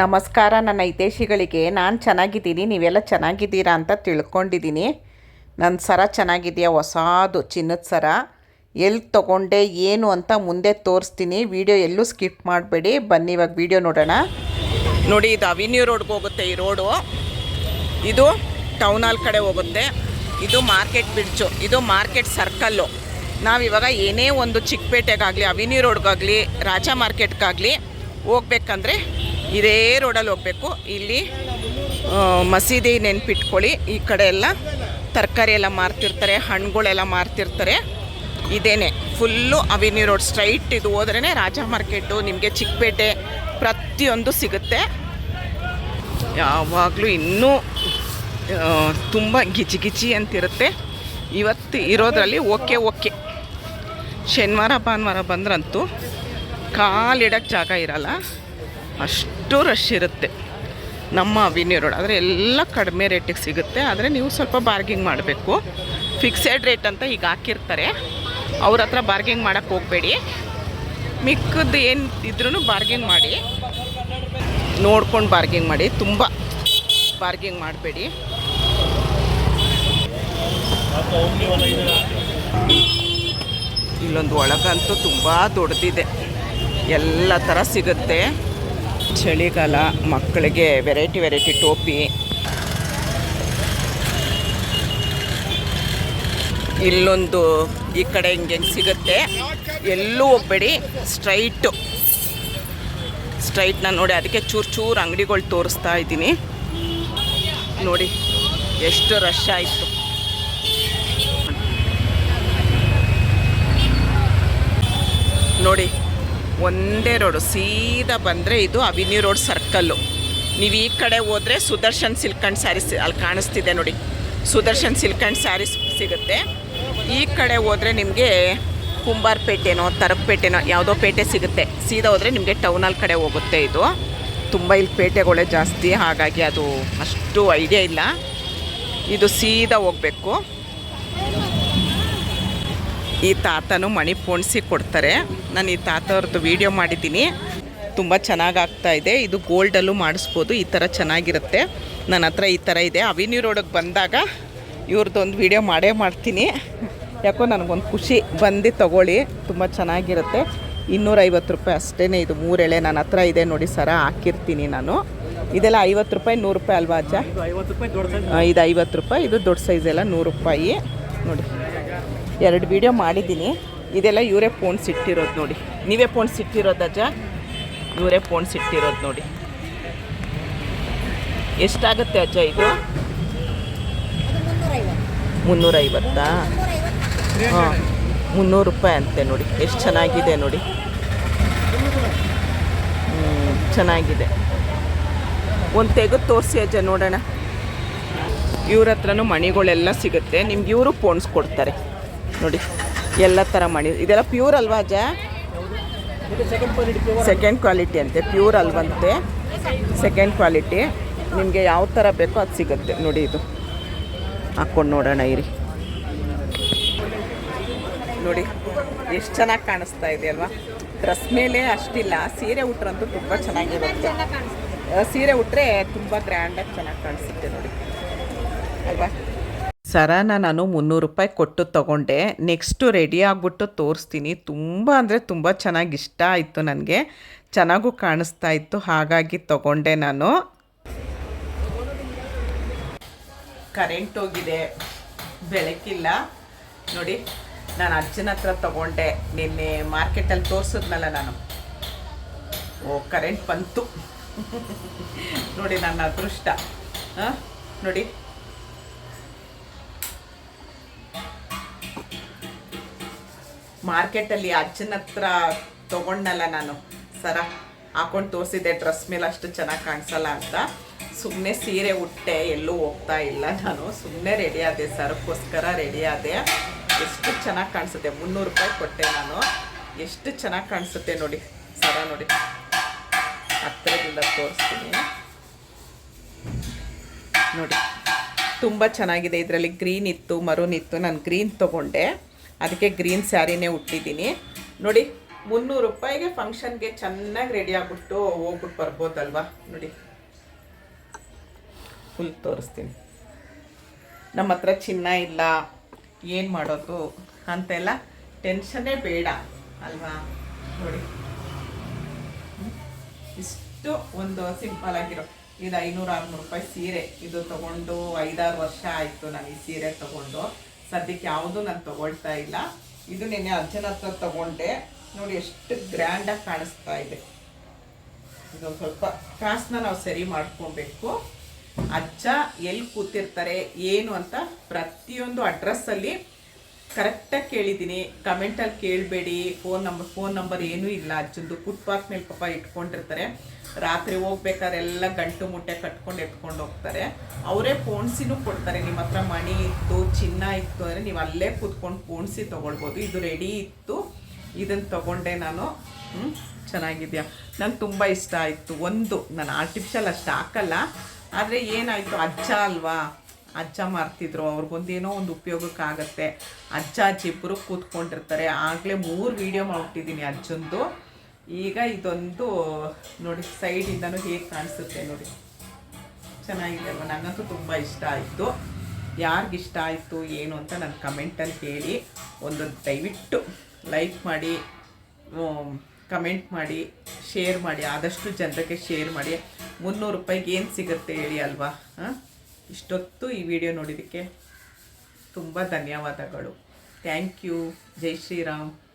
ನಮಸ್ಕಾರ, ನನ್ನ ಹಿತೇಶಿಗಳಿಗೆ ನಾನು ಚೆನ್ನಾಗಿದ್ದೀನಿ, ನೀವೆಲ್ಲ ಚೆನ್ನಾಗಿದ್ದೀರಾ ಅಂತ ತಿಳ್ಕೊಂಡಿದ್ದೀನಿ. ನನ್ನ ಸರ ಚೆನ್ನಾಗಿದೆಯಾ? ಹೊಸದು ಚಿನ್ನದ ಸರ. ಎಲ್ಲಿ ತೊಗೊಂಡೆ, ಏನು ಅಂತ ಮುಂದೆ ತೋರಿಸ್ತೀನಿ. ವಿಡಿಯೋ ಎಲ್ಲೂ ಸ್ಕಿಪ್ ಮಾಡಬೇಡಿ. ಬನ್ನಿ, ಇವಾಗ ವಿಡಿಯೋ ನೋಡೋಣ. ನೋಡಿ, ಇದು ಅವಿನ್ಯೂ ರೋಡ್ಗೆ ಹೋಗುತ್ತೆ ಈ ರೋಡು. ಇದು ಟೌನ್ ಹಾಲ್ ಕಡೆ ಹೋಗುತ್ತೆ. ಇದು ಮಾರ್ಕೆಟ್ ಬ್ರಿಡ್ಜು, ಇದು ಮಾರ್ಕೆಟ್ ಸರ್ಕಲ್ಲು. ನಾವಿವಾಗ ಏನೇ ಒಂದು ಚಿಕ್ಕಪೇಟೆಗಾಗಲಿ, ಅವಿನ್ಯೂ ರೋಡ್ಗಾಗಲಿ, ರಾಜ ಮಾರ್ಕೆಟ್ಗಾಗಲಿ ಹೋಗ್ಬೇಕಂದ್ರೆ ಇದೇ ರೋಡಲ್ಲಿ ಹೋಗಬೇಕು. ಇಲ್ಲಿ ಮಸೀದಿ ನೆನ್ಪಿಟ್ಕೊಳ್ಳಿ. ಈ ಕಡೆ ಎಲ್ಲ ತರಕಾರಿ ಎಲ್ಲ ಮಾರ್ತಿರ್ತಾರೆ, ಹಣ್ಣುಗಳೆಲ್ಲ ಮಾರ್ತಿರ್ತಾರೆ. ಇದೇನೆ. ಫುಲ್ಲು ಅವಿನಿ ರೋಡ್ ಸ್ಟ್ರೈಟ್ ಇದು ಹೋದ್ರೇ ರಾಜ ಮಾರ್ಕೆಟು ನಿಮಗೆ ಚಿಕ್ಕಪೇಟೆ ಪ್ರತಿಯೊಂದು ಸಿಗುತ್ತೆ. ಯಾವಾಗಲೂ ಇನ್ನೂ ತುಂಬ ಗಿಜಿ ಗಿಜಿ ಅಂತಿರುತ್ತೆ. ಇವತ್ತು ಇರೋದ್ರಲ್ಲಿ ಓಕೆ ಓಕೆ. ಶನಿವಾರ, ಭಾನುವಾರ ಬಂದ್ರಂತೂ ಕಾಲಿಡೋಕ್ಕೆ ಜಾಗ ಇರಲ್ಲ. ಅಷ್ಟು ರಶ್ ಇರುತ್ತೆ. ನಮ್ಮ ಅವಿನ್ಯೂ ರೋಡ್ ಆದರೆ ಎಲ್ಲ ಕಡಿಮೆ ರೇಟಿಗೆ ಸಿಗುತ್ತೆ. ಆದರೆ ನೀವು ಸ್ವಲ್ಪ ಬಾರ್ಗಿಂಗ್ ಮಾಡಬೇಕು. ಫಿಕ್ಸೆಡ್ ರೇಟ್ ಅಂತ ಈಗ ಹಾಕಿರ್ತಾರೆ. ಅವ್ರ ಹತ್ರ ಬಾರ್ಗಿಂಗ್ ಮಾಡೋಕ್ಕೆ ಹೋಗಬೇಡಿ. ಮಿಕ್ಕದ್ದು ಏನು ಇದ್ರೂ ಬಾರ್ಗಿಂಗ್ ಮಾಡಿ. ನೋಡ್ಕೊಂಡು ಬಾರ್ಗಿಂಗ್ ಮಾಡಿ. ತುಂಬ ಬಾರ್ಗಿಂಗ್ ಮಾಡಬೇಡಿ. ಇಲ್ಲೊಂದು ಒಳಗಂತೂ ತುಂಬ ದೊಡ್ಡದಿದೆ. ಎಲ್ಲ ಥರ ಸಿಗುತ್ತೆ. ಚಳಿಗಾಲ, ಮಕ್ಕಳಿಗೆ ವೆರೈಟಿ ವೆರೈಟಿ ಟೋಪಿ. ಇಲ್ಲೊಂದು ಈ ಕಡೆ ಹಿಂಗೆ ಹೆಂಗೆ ಸಿಗುತ್ತೆ, ಎಲ್ಲೂ ಒಬ್ಬಡಿ ಸ್ಟ್ರೈಟು ಸ್ಟ್ರೈಟ್ನ ನೋಡಿ, ಅದಕ್ಕೆ ಚೂರು ಚೂರು ಅಂಗಡಿಗಳು ತೋರಿಸ್ತಾ ಇದ್ದೀನಿ. ನೋಡಿ, ಎಷ್ಟು ರಶ್ ಆಯಿತು. ಒಂದೇ ರೋಡು, ಸೀದಾ ಬಂದರೆ ಇದು ಅವಿನ್ಯೂ ರೋಡ್ ಸರ್ಕಲ್ಲು ನೀವು ಈ ಕಡೆ ಹೋದರೆ ಸುದರ್ಶನ್ ಸಿಲ್ಕ್ ಆ್ಯಂಡ್ ಸ್ಯಾರೀಸ್ ಅಲ್ಲಿ ಕಾಣಿಸ್ತಿದೆ ನೋಡಿ. ಸುದರ್ಶನ್ ಸಿಲ್ಕ್ ಆ್ಯಂಡ್ ಸ್ಯಾರೀಸ್ ಸಿಗುತ್ತೆ. ಈ ಕಡೆ ಹೋದರೆ ನಿಮಗೆ ಕುಂಬಾರಪೇಟೆನೋ ತರಪೇಟೆನೋ ಯಾವುದೋ ಪೇಟೆ ಸಿಗುತ್ತೆ. ಸೀದಾ ಹೋದರೆ ನಿಮಗೆ ಟೌನಲ್ಲಿ ಕಡೆ ಹೋಗುತ್ತೆ ಇದು. ತುಂಬ ಇಲ್ಲಿ ಪೇಟೆಗಳೇ ಜಾಸ್ತಿ, ಹಾಗಾಗಿ ಅದು ಅಷ್ಟು ಐಡಿಯಾ ಇಲ್ಲ. ಇದು ಸೀದಾ ಹೋಗಬೇಕು. ಈ ತಾತನು ಮಣಿ ಪೋಣಿಸಿ ಕೊಡ್ತಾರೆ. ನಾನು ಈ ತಾತವ್ರದ್ದು ವೀಡಿಯೋ ಮಾಡಿದ್ದೀನಿ. ತುಂಬ ಚೆನ್ನಾಗಿ ಆಗ್ತಾ ಇದೆ ಇದು ಗೋಲ್ಡಲ್ಲೂ ಮಾಡಿಸ್ಬೋದು. ಈ ಥರ ಚೆನ್ನಾಗಿರುತ್ತೆ. ನನ್ನ ಹತ್ರ ಈ ಥರ ಇದೆ. ಅವಿನ್ಯೂ ರೋಡಿಗೆ ಬಂದಾಗ ಇವ್ರದ್ದೊಂದು ವೀಡಿಯೋ ಮಾಡೇ ಮಾಡ್ತೀನಿ. ಯಾಕೋ ನನಗೊಂದು ಖುಷಿ. ಬಂದು ತಗೊಳ್ಳಿ. ತುಂಬ ಚೆನ್ನಾಗಿರುತ್ತೆ. ಇನ್ನೂರೈವತ್ತು ರೂಪಾಯಿ ಅಷ್ಟೇ ಇದು ಮೂರೆಳೆ ನನ್ನ ಹತ್ರ ಇದೆ ನೋಡಿ ಸರ ಹಾಕಿರ್ತೀನಿ ನಾನು. ಇದೆಲ್ಲ ಐವತ್ತು ರೂಪಾಯಿ ನೂರು ರೂಪಾಯಿ ಅಲ್ವಾ ಅಜ್ಜ? ಇದು ಐವತ್ತು ರೂಪಾಯಿ ಇದು ದೊಡ್ಡ ಸೈಜ್ ಎಲ್ಲ ನೂರು ರೂಪಾಯಿ. ನೋಡಿ. ಎರಡು ವೀಡಿಯೋ ಮಾಡಿದ್ದೀನಿ. ಇದೆಲ್ಲ ಇವರೇ ಫೋನ್ಸ್ ಇಟ್ಟಿರೋದು ನೋಡಿ. ನೀವೇ ಫೋನ್ಸ್ ಇಟ್ಟಿರೋದು ಅಜ್ಜ? ಇವರೇ ಫೋನ್ಸ್ ಇಟ್ಟಿರೋದು ನೋಡಿ. ಎಷ್ಟಾಗುತ್ತೆ ಅಜ್ಜ ಇದು? ಮುನ್ನೂರೈವತ್ತಾ? ಹಾಂ, ಮುನ್ನೂರು ರೂಪಾಯಿ ಅಂತೆ ನೋಡಿ. ಎಷ್ಟು ಚೆನ್ನಾಗಿದೆ ನೋಡಿ. ಹ್ಞೂ ಚೆನ್ನಾಗಿದೆ. ಒಂದು ತೆಗೆದು ತೋರಿಸಿ ಅಜ್ಜ ನೋಡೋಣ. ಇವ್ರ ಹತ್ರನೂ ಮಣಿಗಳೆಲ್ಲ ಸಿಗುತ್ತೆ. ನಿಮ್ಗೆ ಇವರು ಫೋನ್ಸ್ ಕೊಡ್ತಾರೆ. ನೋಡಿ, ಎಲ್ಲ ಥರ ಮಾಡಿ. ಇದೆಲ್ಲ ಪ್ಯೂರ್ ಅಲ್ವಾ ಅಜ್ಜ? ಸೆಕೆಂಡ್ ಕ್ವಾಲಿಟಿ ಅಂತೆ ಪ್ಯೂರ್ ಅಲ್ವಂತೆ. ಸೆಕೆಂಡ್ ಕ್ವಾಲಿಟಿ ನಿಮಗೆ ಯಾವ ಥರ ಬೇಕೋ ಅದು ಸಿಗುತ್ತೆ. ನೋಡಿ ಇದು. ಹಾಕ್ಕೊಂಡು ನೋಡೋಣ, ಇರಿ. ನೋಡಿ, ಎಷ್ಟು ಚೆನ್ನಾಗಿ ಕಾಣಿಸ್ತಾ ಇದೆ ಅಲ್ವಾ? ಡ್ರೆಸ್ ಮೇಲೆ ಅಷ್ಟಿಲ್ಲ. ಸೀರೆ ಉಟ್ರಂತೂ ತುಂಬ ಚೆನ್ನಾಗಿರುತ್ತೆ. ಸೀರೆ ಉಟ್ರೆ ತುಂಬ ಗ್ರ್ಯಾಂಡಾಗಿ ಚೆನ್ನಾಗಿ ಕಾಣಿಸುತ್ತೆ ನೋಡಿ. ಅಲ್ವಾ? ಸರನ ನಾನು ಮುನ್ನೂರು ರೂಪಾಯಿ ಕೊಟ್ಟು ತೊಗೊಂಡೆ. ನೆಕ್ಸ್ಟು ರೆಡಿ ಆಗಿಬಿಟ್ಟು ತೋರಿಸ್ತೀನಿ. ತುಂಬ ಅಂದರೆ ತುಂಬ ಚೆನ್ನಾಗಿ ಇಷ್ಟ ಆಯಿತು ನನಗೆ. ಚೆನ್ನಾಗೂ ಕಾಣಿಸ್ತಾ ಇತ್ತು, ಹಾಗಾಗಿ ತೊಗೊಂಡೆ ನಾನು. ಕರೆಂಟ್ ಹೋಗಿದೆ. ಬೆಳಕಿಲ್ಲ. ನೋಡಿ, ನಾನು ಅಜ್ಜನ ಹತ್ರ ತೊಗೊಂಡೆ. ನಿನ್ನೆ ಮಾರ್ಕೆಟಲ್ಲಿ ತೋರಿಸಿದ್ನಲ್ಲ ನಾನು. ಓ, ಕರೆಂಟ್ ಬಂತು. ನೋಡಿ, ನನ್ನ ಅದೃಷ್ಟ. ಹಾಂ? ನೋಡಿ. ಮಾರ್ಕೆಟಲ್ಲಿ ಅಜ್ಜನ ಹತ್ರ ತೊಗೊಂಡಲ್ಲ ನಾನು. ಸರ, ಹಾಕೊಂಡು ತೋರಿಸಿದ್ದೆ ಡ್ರೆಸ್ ಮೇಲೆ ಅಷ್ಟು ಚೆನ್ನಾಗಿ ಕಾಣಿಸಲ್ಲ ಅಂತ. ಸುಮ್ಮನೆ ಸೀರೆ ಉಟ್ಟೆ, ಎಲ್ಲೂ ಹೋಗ್ತಾ ಇಲ್ಲ ನಾನು. ಸುಮ್ಮನೆ ರೆಡಿ ಆದೆ ಸರಕ್ಕೋಸ್ಕರ ರೆಡಿ ಆದೆ. ಎಷ್ಟು ಚೆನ್ನಾಗಿ ಕಾಣಿಸುತ್ತೆ, ಮುನ್ನೂರು ರೂಪಾಯಿ ಕೊಟ್ಟೆ ನಾನು. ಎಷ್ಟು ಚೆನ್ನಾಗಿ ಕಾಣಿಸುತ್ತೆ ನೋಡಿ, ಸರ ನೋಡಿ. ಹತ್ತಿರದಿಂದ ತೋರಿಸ್ತೀನಿ. ನೋಡಿ, ತುಂಬ ಚೆನ್ನಾಗಿದೆ. ಇದರಲ್ಲಿ ಗ್ರೀನ್ ಇತ್ತು, ಮರೂನ್ ಇತ್ತು, ನಾನು ಗ್ರೀನ್ ತೊಗೊಂಡೆ. ಅದಕ್ಕೆ ಗ್ರೀನ್ ಸ್ಯಾರಿನೇ ಉಟ್ಟಿದ್ದೀನಿ. ನೋಡಿ, ಮುನ್ನೂರು ರೂಪಾಯಿಗೆ ಫಂಕ್ಷನ್ಗೆ ಚೆನ್ನಾಗಿ ರೆಡಿ ಆಗ್ಬಿಟ್ಟು ಹೋಗ್ಬಿಟ್ಟು ಬರ್ಬೋದಲ್ವಾ? ನೋಡಿ. ಫುಲ್ ತೋರಿಸ್ತೀನಿ. ನಮ್ಮ ಹತ್ರ ಚಿನ್ನ ಇಲ್ಲ. ಏನು ಮಾಡೋದು ಅಂತೆಲ್ಲ ಟೆನ್ಷನ್ನೇ ಬೇಡ, ಅಲ್ವಾ? ನೋಡಿ. ಇಷ್ಟು ಒಂದು ಸಿಂಪಲ್ ಆಗಿರೋ, ಇದು ಐನೂರು ಆರುನೂರು ರೂಪಾಯಿ ಸೀರೆ. ಇದು ತಗೊಂಡು ಐದಾರು ವರ್ಷ ಆಯಿತು ನಾನು ಈ ಸೀರೆ ತಗೊಂಡು. ಸದ್ಯಕ್ಕೆ ಯಾವುದೂ ನಾನು ತಗೊಳ್ತಾ ಇಲ್ಲ. ಇದು ನಿನ್ನೆ ಅಜ್ಜನ ಹತ್ರ ತಗೊಂಡೆ. ನೋಡಿ ಎಷ್ಟು ಗ್ರ್ಯಾಂಡಾಗಿ ಕಾಣಿಸ್ತಾ ಇದೆ. ಇದು ಸ್ವಲ್ಪ ಕಾಸನ್ನ ನಾವು ಸರಿ ಮಾಡ್ಕೊಬೇಕು. ಅಜ್ಜ ಎಲ್ಲಿ ಕೂತಿರ್ತಾರೆ, ಏನು ಅಂತ ಪ್ರತಿಯೊಂದು ಅಡ್ರೆಸ್ಸಲ್ಲಿ ಕರೆಕ್ಟಾಗಿ ಕೇಳಿದ್ದೀನಿ. ಕಮೆಂಟಲ್ಲಿ ಕೇಳಬೇಡಿ. ಫೋನ್ ನಂಬರ್ ಫೋನ್ ನಂಬರ್ ಏನೂ ಇಲ್ಲ. ಅಜ್ಜಂದು ಫುಟ್ಪಾತ್ ಮೇಲೆ ಪಾಪ ಇಟ್ಕೊಂಡಿರ್ತಾರೆ. ರಾತ್ರಿ ಹೋಗ್ಬೇಕಾದ್ರೆ ಎಲ್ಲ ಗಂಟು ಮುಟ್ಟೆ ಕಟ್ಕೊಂಡು ಎತ್ಕೊಂಡು ಹೋಗ್ತಾರೆ. ಅವರೇ ಫೋನ್ಸಿನೂ ಕೊಡ್ತಾರೆ. ನಿಮ್ಮ ಹತ್ರ ಮಣಿ ಇತ್ತು, ಚಿನ್ನ ಇತ್ತು ಅಂದರೆ ನೀವು ಅಲ್ಲೇ ಕೂತ್ಕೊಂಡು ಫೋನ್ಸಿ ತೊಗೊಳ್ಬೋದು. ಇದು ರೆಡಿ ಇತ್ತು. ಇದನ್ನು ತಗೊಂಡೆ ನಾನು. ಚೆನ್ನಾಗಿದೆಯಾ? ನಂಗೆ ತುಂಬ ಇಷ್ಟ ಆಯಿತು. ಒಂದು, ನಾನು ಆರ್ಟಿಫಿಷಿಯಲ್ ಅಷ್ಟು ಹಾಕಲ್ಲ. ಆದರೆ ಏನಾಯಿತು? ಅಜ್ಜ ಅಲ್ವಾ? ಅಜ್ಜ ಮಾರ್ತಿದ್ರು ಅವ್ರಿಗೊಂದೇನೋ ಒಂದು ಉಪಯೋಗಕ್ಕಾಗತ್ತೆ. ಅಜ್ಜ ಅಜ್ಜಿ ಇಬ್ಬರು ಕೂತ್ಕೊಂಡಿರ್ತಾರೆ. ಆಗಲೇ ಮೂರು ವೀಡಿಯೋ ಮಾಡ್ಬಿಟ್ಟಿದ್ದೀನಿ ಅಜ್ಜಂದು. ಈಗ ಇದೊಂದು ನೋಡಿ ಸೈಡಿಂದನೂ ಹೇಗೆ ಕಾಣಿಸುತ್ತೆ ನೋಡಿ. ಚೆನ್ನಾಗಿದೆ ಅಲ್ವ ನನಗಂತೂ ತುಂಬ ಇಷ್ಟ ಆಯಿತು. ಯಾರಿಗಿಷ್ಟ ಆಯಿತು, ಏನು ಅಂತ ನನ್ನ ಕಮೆಂಟಲ್ಲಿ ಹೇಳಿ. ಒಂದು ದಯವಿಟ್ಟು ಲೈಕ್ ಮಾಡಿ ಕಮೆಂಟ್ ಮಾಡಿ ಶೇರ್ ಮಾಡಿ. ಆದಷ್ಟು ಜನರಿಗೆ ಶೇರ್ ಮಾಡಿ. ಮುನ್ನೂರು ರೂಪಾಯಿಗೆ ಏನು ಸಿಗುತ್ತೆ ಹೇಳಿ ಅಲ್ವಾ? ಹಾಂ? ಇಷ್ಟೊತ್ತು ಈ ವಿಡಿಯೋ ನೋಡಿದ್ದಕ್ಕೆ ತುಂಬ ಧನ್ಯವಾದಗಳು. ಥ್ಯಾಂಕ್ ಯು ಜೈ ಶ್ರೀರಾಮ್.